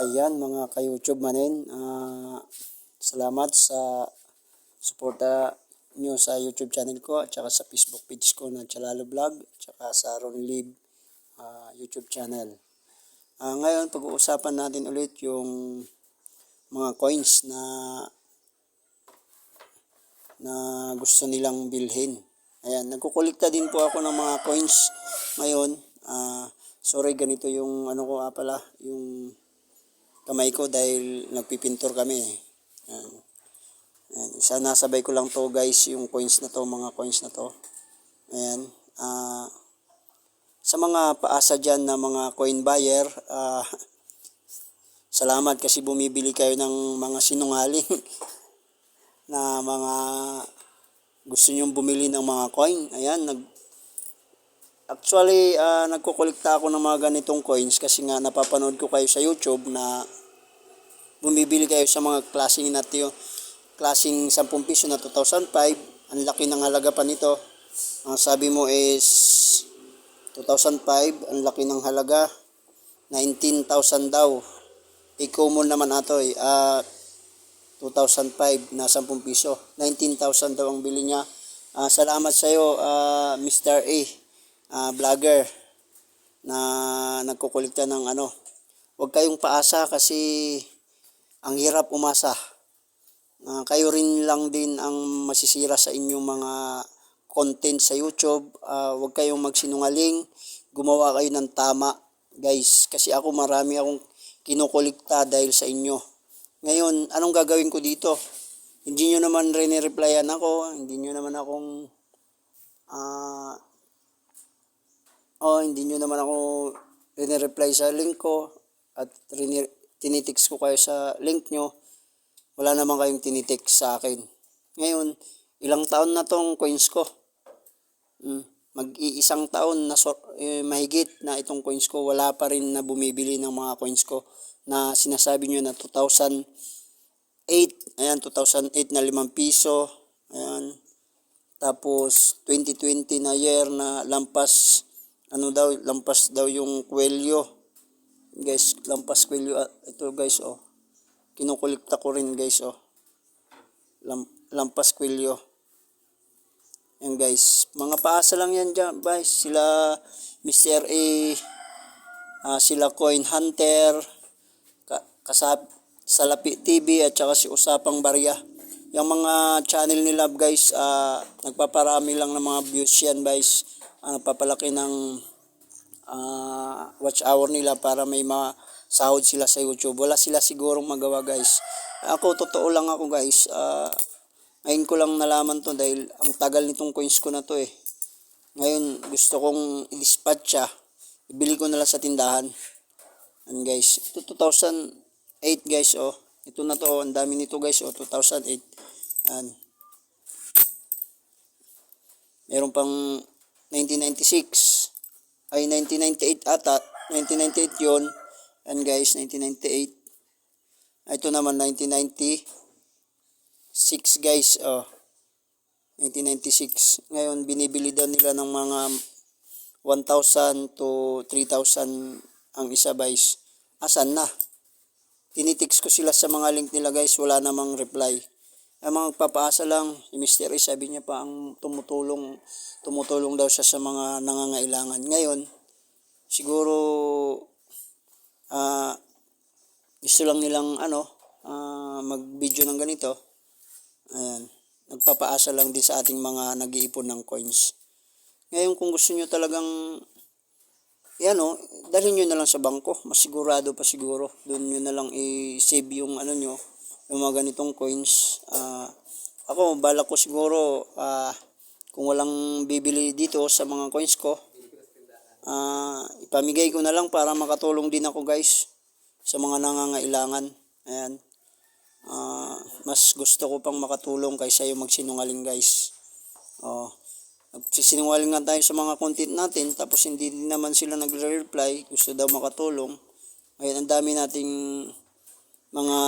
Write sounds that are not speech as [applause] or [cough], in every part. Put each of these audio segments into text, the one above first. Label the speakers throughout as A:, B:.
A: Ayan mga ka-YouTube manin, ah, salamat sa suporta nyo sa YouTube channel ko at saka sa Facebook page ko na Chalalo Vlog at saka sa Ron Liv ah, YouTube channel. Ah, ngayon pag-uusapan natin ulit yung mga coins na na gusto nilang bilhin. Ayan, nagkukulikta din po ako ng mga coins ngayon. Ah, sorry, ganito yung ano ko ah, pala, yung kamay ko dahil nagpipintor kami. Ayan. Ayan. Isa nasabay ko lang to guys, yung coins na to, mga coins na to. Ayan. Ah, sa mga paasa dyan na mga coin buyer, ah, [laughs] salamat kasi bumibili kayo ng mga sinungaling [laughs] na mga gusto nyong bumili ng mga coin. Ayan, nag Actually, ah, nagkukulikta ako ng mga ganitong coins kasi nga napapanood ko kayo sa YouTube na bumibili kayo sa mga klaseng natyo, klaseng 10 piso na 2005. Ang laki ng halaga pa nito. Ang sabi mo is 2005, ang laki ng halaga. 19,000 daw. Mo naman ato eh. Ah, 2005 na 10 piso. 19,000 daw ang bili niya. Ah, salamat sa iyo, ah, Mr. A, ah, vlogger na nagkukulikta ng ano. Huwag kayong paasa kasi ang hirap umasa. Ah, kayo rin lang din ang masisira sa inyong mga content sa YouTube. Ah, huwag kayong magsinungaling. Gumawa kayo ng tama, guys. Kasi ako marami akong kinukulikta dahil sa inyo. Ngayon, anong gagawin ko dito? Hindi nyo naman rin-replyan ako. Hindi nyo naman akong ah oh, hindi nyo naman ako rin-reply sa link ko at rin- tinitext ko kayo sa link nyo. Wala naman kayong tinitext sa akin. Ngayon, ilang taon na tong coins ko. Mm, mag-iisang taon na so, eh, mahigit na itong coins ko. Wala pa rin na bumibili ng mga coins ko na sinasabi nyo na 2008. Ayan, 2008 na 5 piso. Ayan. Tapos, 2020 na year na lampas, ano daw, lampas daw yung kwelyo. Guys, lampas kwelyo. Ah, Ito guys, oh. Kinukulikta ko rin guys, oh. Lam, lampas kwelyo. Yan guys. Mga paasa lang yan dyan, guys. Sila, Mr. A, ah, sila Coin Hunter, ka, kasab, Salapi TV, at saka si Usapang Barya. Yung mga channel nila guys, ah, nagpaparami lang ng mga views yan guys. Ah, nagpapalaki ng ah, watch hour nila para may masahod sila sa YouTube. Wala sila sigurong magawa guys. Ako, totoo lang ako guys. Ah, ngayon ko lang nalaman to dahil ang tagal nitong coins ko na to eh. Ngayon, gusto kong i-dispatch siya. Ibili ko na lang sa tindahan. And guys, ito 2008 guys oh. Ito na to oh, ang dami nito guys oh, 2008. Yan. Meron pang 1996. Ay 1998 ata. 1998 yon. Yan guys, 1998. Ah, Ito naman 1996 guys oh. 1996. Ngayon binibili daw nila ng mga 1,000 to 3,000 ang isa guys. Asan na? Tinitix ko sila sa mga link nila guys, wala namang reply. Ang mga papaasa lang, si Mr. A sabi niya pa ang tumutulong, tumutulong daw siya sa mga nangangailangan. Ngayon, siguro ah gusto lang nilang ano, ah, mag-video ng ganito. Ayan, nagpapaasa lang din sa ating mga nag-iipon ng coins. Ngayon kung gusto niyo talagang yan o, dalhin nyo na lang sa bangko. Mas sigurado pa siguro. Doon nyo na lang i-save yung ano nyo, yung mga ganitong coins. Ah, ako, balak ko siguro, ah, kung walang bibili dito sa mga coins ko, ah, ipamigay ko na lang para makatulong din ako guys sa mga nangangailangan. Ayan. Ah, mas gusto ko pang makatulong kaysa yung magsinungaling guys. Oh. Nagsisinungaling nga tayo sa mga content natin tapos hindi naman sila nagre-reply. Gusto daw makatulong. Ngayon, ang dami nating mga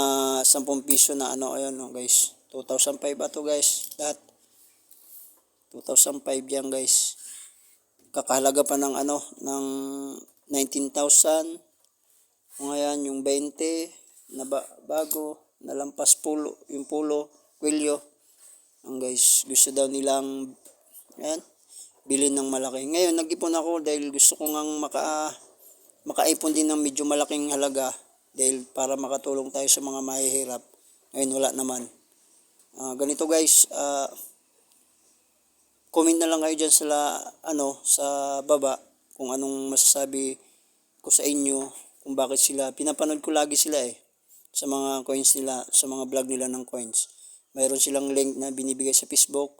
A: 10 piso na ano, ayun no, guys. 2005 ba to guys? Lahat. 2005 yan guys. Kakahalaga pa ng ano, ng 19,000. Kung ayan, Yan, yung 20 na ba- bago, nalampas pulo, yung pulo, kwelyo. Ang guys, gusto daw nilang, yan, bilhin ng malaki. Ngayon, nag-ipon ako dahil gusto ko ngang maka, makaipon din ng medyo malaking halaga dahil para makatulong tayo sa mga mahihirap. Ngayon, wala naman. Ah, ganito guys, ah, comment na lang kayo dyan sa, ano, sa baba kung anong masasabi ko sa inyo kung bakit sila, pinapanood ko lagi sila eh sa mga coins nila, sa mga vlog nila ng coins. Mayroon silang link na binibigay sa Facebook.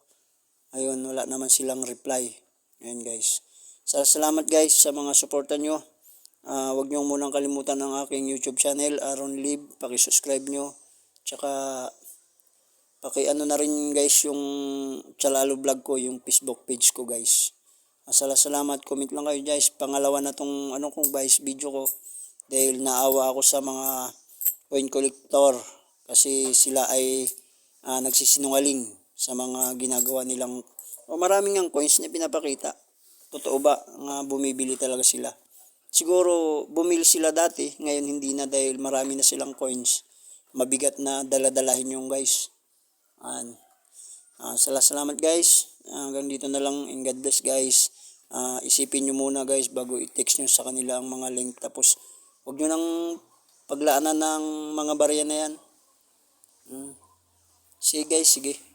A: Ayun, wala naman silang reply. Ayun guys. Sa salamat guys sa mga suporta nyo. Ah, wag nyo munang kalimutan ng aking YouTube channel, Aaron Lib. Paki-subscribe nyo. Tsaka paki ano na rin guys yung Chalalo vlog ko, yung Facebook page ko guys. Masala salamat, comment lang kayo guys. Pangalawa na tong ano kong guys video ko dahil naawa ako sa mga coin collector kasi sila ay ah, nagsisinungaling sa mga ginagawa nilang o maraming ang coins na pinapakita. Totoo ba nga bumibili talaga sila? Siguro bumili sila dati, ngayon hindi na dahil marami na silang coins. Mabigat na daladalahin yung guys. An. Ah, sala salamat guys. Ah, hanggang dito na lang and God bless guys. Ah, isipin nyo muna guys bago i-text nyo sa kanila ang mga link. Tapos huwag nyo nang paglaanan ng mga barya na yan. Hmm. Sige guys, sige.